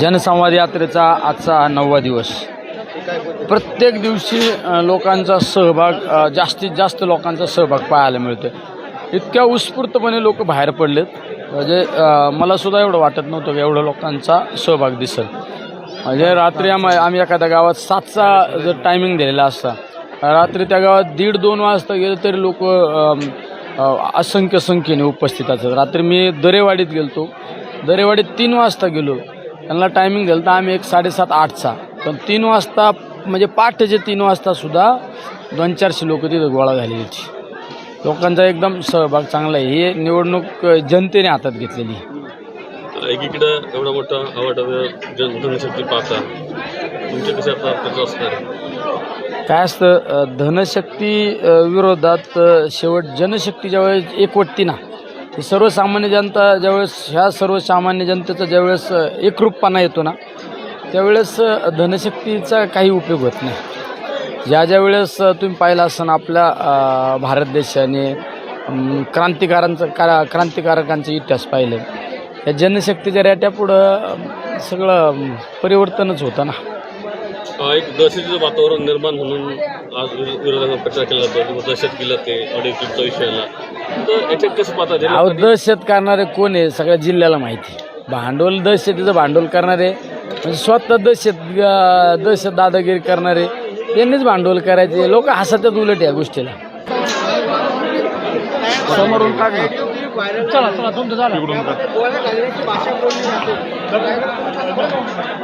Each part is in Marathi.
जनसंवाद यात्रेचा आजचा नववा दिवस. प्रत्येक दिवशी लोकांचा सहभाग जास्तीत जास्त लोकांचा सहभाग पाहायला मिळतो इतक्या उत्स्फूर्तपणे लोक बाहेर पडलेत. म्हणजे मला सुद्धा एवढं वाटत नव्हतं की एवढं लोकांचा सहभाग दिसेल. म्हणजे रात्री आम आम्ही एखाद्या गावात सातचा जर टायमिंग दिलेला असता रात्री त्या गावात दीड दोन वाजता गेले तरी लोक असंख्य संख्येने उपस्थित असतात. रात्री मी दरेवाडीत गेलतो. दरेवाडीत तीन वाजता गेलो. त्यांना टायमिंग दिलं तर आम्ही एक साडेसात आठचा. पण तीन वाजता म्हणजे पहाटेचे तीन वाजता सुद्धा दोन चारशे लोक तिथं गोळा झालेली होती. लोकांचा एकदम सहभाग चांगला आहे. ही निवडणूक जनतेने हातात घेतलेली आहे. एकीकडं एवढा मोठा पाहता? काय असतं धनशक्ती विरोधात शेवट जनशक्ती ज्यावेळेस एकवटती ना सर्वसामान्य जनता ज्यावेळेस ह्या सर्वसामान्य जनतेचा ज्यावेळेस एकरूपपणा येतो ना त्यावेळेस धनशक्तीचा काही उपयोग होत नाही. ज्या ज्या वेळेस तुम्ही पाहिलं असताना आपल्या भारत देशाने क्रांतिकारांचं का क्रांतिकारकांचा इतिहास पाहिले या जनशक्तीच्या रेट्यापुढं सगळं परिवर्तनच होतं ना. एक दहशतीचं वातावरण निर्माण म्हणून आज विरो- विरोधांना प्रचार केला जातो. किंवा दहशत केलं ते ऑडिओ क्लिपचा विषय आला. तर याच्यात कसं पाहता जे अहो दहशत करणारे कोण आहे सगळ्या जिल्ह्याला माहिती भांडवल दहशतीचं भांडवल करणारे म्हणजे स्वतः दहशत दहशत दादागिरी करणारे त्यांनीच भांडवल करायचे. लोक हसतात उलट या गोष्टीला. समोरून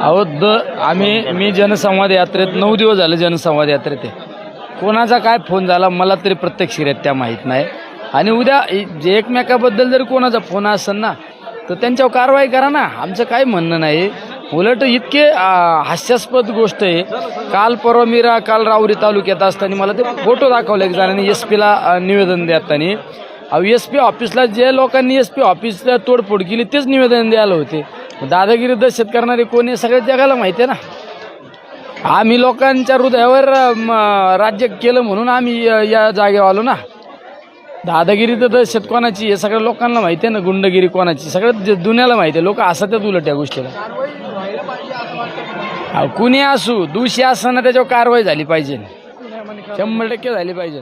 अहो द आम्ही मी जनसंवाद यात्रेत नऊ दिवस झाले जनसंवाद यात्रेत आहे. कोणाचा काय फोन झाला मला तरी प्रत्यक्षरित्या माहीत नाही. आणि उद्या जे एकमेकाबद्दल जरी कोणाचा फोन असेल ना तर त्यांच्यावर कारवाई करा ना. आमचं काही म्हणणं नाही. उलट इतके हास्यास्पद गोष्ट आहे. काल परवा मीरा काल राऊरी तालुक्यात असताना मला ते फोटो दाखवले एक जणांनी एस पीला निवेदन देताना. अहो एस पी ऑफिसला जे लोकांनी एस पी ऑफिसला तोडफोड केली तेच निवेदन द्यायला होते. दादागिरी दहशत करणारे कोण आहे सगळ्या जगाला माहिती आहे ना. आम्ही लोकांच्या हृदयावर म, राज्य केलं म्हणून आम्ही या जागेवर आलो ना. दादागिरी तर दहशत कोणाची हे सगळ्या लोकांना माहिती आहे ना गुंडगिरी कोणाची सगळ्या ज- दुनियाला माहिती आहे. लोक हसतात उलट या गोष्टीला. कुणी असू दोषी असताना त्याच्यावर कारवाई झाली पाहिजे. शंभर टक्के झाली पाहिजे.